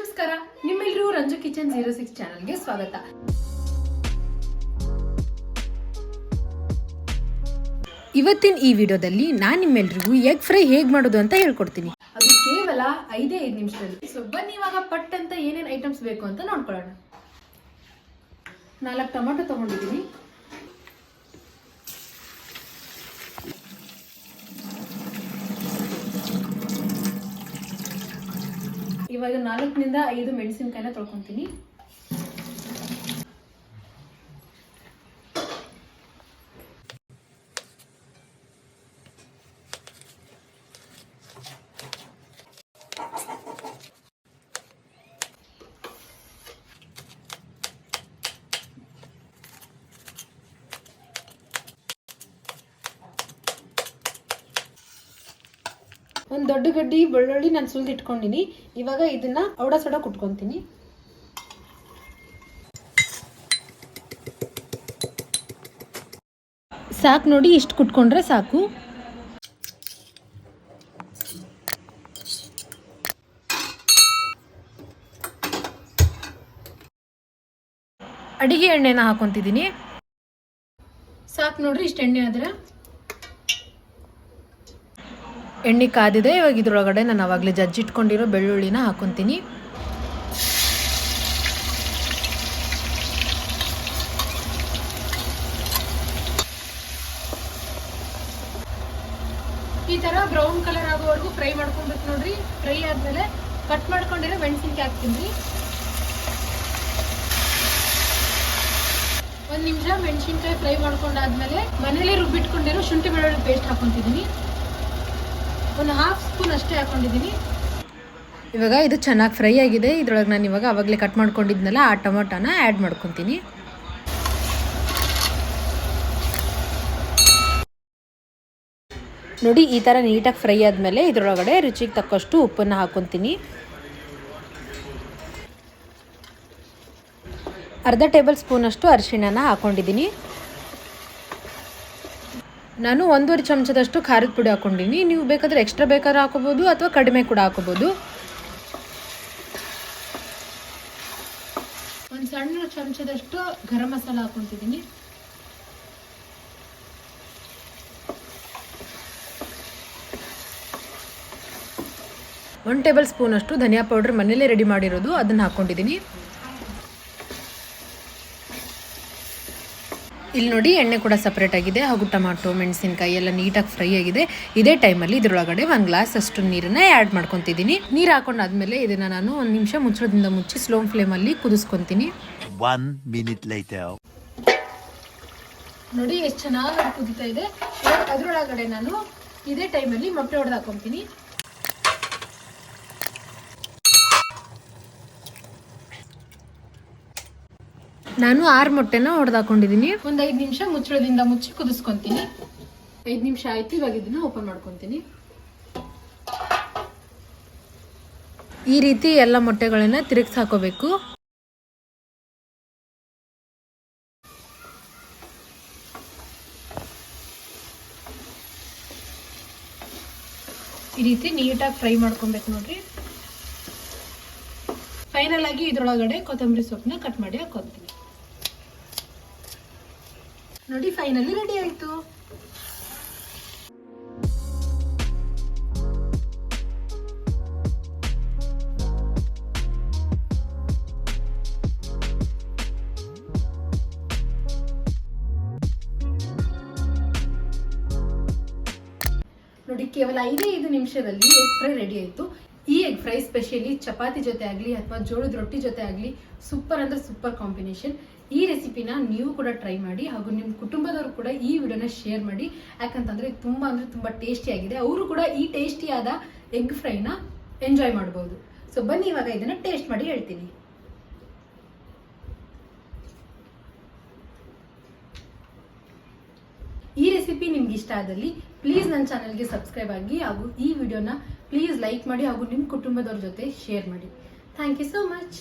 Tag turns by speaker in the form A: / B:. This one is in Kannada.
A: ನಮಸ್ಕಾರ ನಿಮ್ಮೆಲ್ಲರೂ ರಂಜು ಕಿಚನ್ ಜೀರೋ ಸಿಕ್ಸ್ ಚಾನಲ್ಗೆ ಸ್ವಾಗತ.
B: ಇವತ್ತಿನ ಈ ವಿಡಿಯೋದಲ್ಲಿ ನಾನು ನಿಮ್ಮೆಲ್ರಿಗೂ ಎಗ್ ಫ್ರೈ ಹೇಗೆ ಮಾಡೋದು ಅಂತ ಹೇಳ್ಕೊಡ್ತೀನಿ.
A: ಅದು ಕೇವಲ ಐದೇ ಐದು ನಿಮಿಷದಲ್ಲಿ. ಸೊ ಬನ್ನಿ ಇವಾಗ ಪಟ್ ಅಂತ ಏನೇನು ಐಟಮ್ಸ್ ಬೇಕು ಅಂತ ನೋಡ್ಕೊಳ್ಳೋಣ. ನಾಲ್ಕು ಟೊಮೊಟೊ ತಗೊಂಡಿದ್ದೀನಿ. ಇವಾಗ ನಾಲ್ಕರಿಂದ ಐದು ಮೆಣಸಿನ್ಕಾಯಿನ ತೊಳ್ಕೊತೀನಿ. ಒಂದು ದೊಡ್ಡ ಗಡ್ಡಿ, ಬೆಳ್ಳುಳ್ಳಿ ನಾನು ಸುಲಿದು ಇಟ್ಕೊಂಡಿನಿ. ಇವಾಗ ಇದನ್ನ ಔಡ ಸೊಡ ಕುಟ್ಕೊತೀನಿ.
B: ಸಾಕು ನೋಡಿ, ಇಷ್ಟು ಕುಟ್ಕೊಂಡ್ರೆ ಸಾಕು. ಅಡಿಗೆ ಎಣ್ಣೆನ ಹಾಕೊಂತಿದ್ದೀನಿ
A: ಸಾಕು ನೋಡ್ರಿ, ಇಷ್ಟು ಎಣ್ಣೆ ಆದ್ರೆ.
B: ಎಣ್ಣೆ ಕಾದಿದೆ, ಇವಾಗ ಇದ್ರೊಳಗಡೆ ನಾನು ಅವಾಗಲೇ ಜಜ್ಜಿಟ್ಕೊಂಡಿರೋ ಬೆಳ್ಳುಳ್ಳಿನ ಹಾಕೊತೀನಿ.
A: ಈ ತರ ಬ್ರೌನ್ ಕಲರ್ ಆಗೋವರೆಗೂ ಫ್ರೈ ಮಾಡ್ಕೊಬೇಕು ನೋಡ್ರಿ. ಫ್ರೈ ಆದ್ಮೇಲೆ ಕಟ್ ಮಾಡ್ಕೊಂಡಿರೋ ಮೆಣಸಿನ್ಕಾಯಿ ಹಾಕ್ತೀನಿ. ಒಂದ್ ನಿಮಿಷ ಮೆಣಸಿನ್ಕಾಯಿ ಫ್ರೈ ಮಾಡ್ಕೊಂಡಾದ್ಮೇಲೆ ಮನೇಲಿ ರುಬ್ಬಿಟ್ಕೊಂಡಿರೋ ಶುಂಠಿ ಬೆಳ್ಳುಳ್ಳಿ ಪೇಸ್ಟ್ ಹಾಕೊಂತಿದ್ದೀನಿ ಒಂದು ಹಾಫ್ ಸ್ಪೂನ್ ಅಷ್ಟೇ ಹಾಕೊಂಡಿದ್ದೀನಿ.
B: ಇವಾಗ ಇದು ಚೆನ್ನಾಗಿ ಫ್ರೈ ಆಗಿದೆ. ಇದ್ರೊಳಗೆ ನಾನು ಇವಾಗ ಅವಾಗಲೇ ಕಟ್ ಮಾಡ್ಕೊಂಡಿದ್ನಲ್ಲ, ಆ ಟೊಮೊಟೊನ ಆ್ಯಡ್ ಮಾಡ್ಕೊತೀನಿ. ನೋಡಿ, ಈ ಥರ ನೀಟಾಗಿ ಫ್ರೈ ಆದಮೇಲೆ ಇದರೊಳಗಡೆ ರುಚಿಗೆ ತಕ್ಕಷ್ಟು ಉಪ್ಪನ್ನು ಹಾಕ್ಕೊತೀನಿ ಅರ್ಧ ಟೇಬಲ್ ಸ್ಪೂನಷ್ಟು ಅರಿಶಿಣನ ಹಾಕ್ಕೊಂಡಿದ್ದೀನಿ ನಾನು ಒಂದೂವರೆ ಚಮಚದಷ್ಟು ಖಾರದ ಪುಡಿ ಹಾಕ್ಕೊಂಡಿನಿ ನೀವು ಬೇಕಾದರೆ ಎಕ್ಸ್ಟ್ರಾ ಬೇಕಾದ್ರೆ ಹಾಕೋಬೋದು ಅಥವಾ ಕಡಿಮೆ ಕೂಡ ಹಾಕೋಬೋದು.
A: ಒಂದು ಸಣ್ಣ ಚಮಚದಷ್ಟು ಗರಂ ಮಸಾಲ ಹಾಕೊಂತಿದ್ದೀನಿ
B: ಒನ್ ಟೇಬಲ್ ಸ್ಪೂನಷ್ಟು ಧನಿಯಾ ಪೌಡ್ರ್ ಮನೇಲೇ ರೆಡಿ ಮಾಡಿರೋದು ಅದನ್ನು ಹಾಕ್ಕೊಂಡಿದ್ದೀನಿ ಇಲ್ಲಿ ನೋಡಿ ಎಣ್ಣೆ ಕೂಡ ಸಪ್ರೇಟ್ ಆಗಿದೆ. ಹಾಗೂ ಟೊಮಾಟೊ ಮೆಣಸಿನಕಾಯಿ ಎಲ್ಲ ನೀಟಾಗಿ ಫ್ರೈ ಆಗಿದೆ. ಇದೇ ಟೈಮಲ್ಲಿ ಇದರೊಳಗಡೆ ಒಂದು ಗ್ಲಾಸ್ ಅಷ್ಟು ನೀರನ್ನ ಆ್ಯಡ್ ಮಾಡ್ಕೊತಿದ್ದೀನಿ. ನೀರು ಹಾಕೊಂಡಾದ್ಮೇಲೆ ಇದನ್ನು ನಾನು ಒಂದು ನಿಮಿಷ ಮುಚ್ಚಳದಿಂದ ಮುಚ್ಚಿ ಸ್ಲೋ ಫ್ಲೇಮಲ್ಲಿ ಕುದಿಸ್ಕೊತೀನಿ.
C: ಒನ್ ಮಿನಿಟ್ ಲೈಟ್
A: ನೋಡಿ ಎಷ್ಟು ಚೆನ್ನಾಗಿ ಕುದಿತಾ ಇದೆ. ಅದರೊಳಗಡೆ ಅದ್ರೊಳಗಡೆ ನಾನು ಇದೇ ಟೈಮಲ್ಲಿ ಮೊಟ್ಟೆ ಹೊಡೆದು ಹಾಕೊಂತೀನಿ.
B: ನಾನು ಆರು ಮೊಟ್ಟೆನ ಹೊಡೆದಾಕೊಂಡಿದ್ದೀನಿ
A: ಒಂದು ಐದು ನಿಮಿಷ ಮುಚ್ಚಳದಿಂದ ಮುಚ್ಚಿ ಕುದಿಸ್ಕೊಂತೀನಿ. ಐದು ನಿಮಿಷ ಆಯ್ತು ಇವಾಗ ಇದನ್ನ ಓಪನ್ ಮಾಡ್ಕೊಂತೀನಿ.
B: ಈ ರೀತಿ ಎಲ್ಲ ಮೊಟ್ಟೆಗಳನ್ನ ತಿರುಗಿಸಿ ಹಾಕೋಬೇಕು.
A: ಈ ರೀತಿ ನೀಟಾಗಿ ಫ್ರೈ ಮಾಡ್ಕೊಬೇಕು ನೋಡ್ರಿ. ಫೈನಲ್ ಆಗಿ ಇದ್ರೊಳಗಡೆ ಕೊತ್ತಂಬರಿ ಸೊಪ್ಪನ್ನ ಕಟ್ ಮಾಡಿ ಹಾಕೊಂತೀನಿ ನೋಡಿ ಫೈನಲಿ ರೆಡಿ ಆಯ್ತು. ನೋಡಿ, ಕೇವಲ ಐದೇ ಐದು ನಿಮಿಷದಲ್ಲಿ ಎಗ್ ಫ್ರೈ ರೆಡಿ ಆಯಿತು. ಈ ಎಗ್ ಫ್ರೈ ಸ್ಪೆಷಲಿ ಚಪಾತಿ ಜೊತೆ ಆಗಲಿ ಅಥವಾ ಜೋಳದ ರೊಟ್ಟಿ ಜೊತೆ ಆಗಲಿ ಸೂಪರ್ ಅಂದ್ರೆ ಸೂಪರ್ ಕಾಂಬಿನೇಷನ್ ಈ ರೆಸಿಪಿನ ನೀವು ಕೂಡ ಟ್ರೈ ಮಾಡಿ ಹಾಗೂ ನಿಮ್ಮ ಕುಟುಂಬದವರು ಕೂಡ ಈ ವಿಡಿಯೋನ ಶೇರ್ ಮಾಡಿ. ಯಾಕಂತಂದ್ರೆ ತುಂಬ ಅಂದ್ರೆ ತುಂಬಾ ಟೇಸ್ಟಿ ಆಗಿದೆ. ಅವರು ಕೂಡ ಈ ಟೇಸ್ಟಿಯಾದ ಎಗ್ ಫ್ರೈನ ಎಂಜಾಯ್ ಮಾಡಬಹುದು ಸೊ ಬನ್ನಿ, ಇವಾಗ ಇದನ್ನ ಟೇಸ್ಟ್ ಮಾಡಿ ಹೇಳ್ತೀನಿ. ಈ ರೆಸಿಪಿ ನಿಮ್ಗೆ ಇಷ್ಟ ಆದಲ್ಲಿ ಪ್ಲೀಸ್ ನನ್ನ ಚಾನಲ್ಗೆ ಸಬ್ಸ್ಕ್ರೈಬ್ ಆಗಿ ಹಾಗೂ ಈ ವಿಡಿಯೋನ ಪ್ಲೀಸ್ ಲೈಕ್ ಮಾಡಿ ಹಾಗೂ ನಿಮ್ಮ ಕುಟುಂಬದವ್ರ ಜೊತೆ ಶೇರ್ ಮಾಡಿ. Thank you so much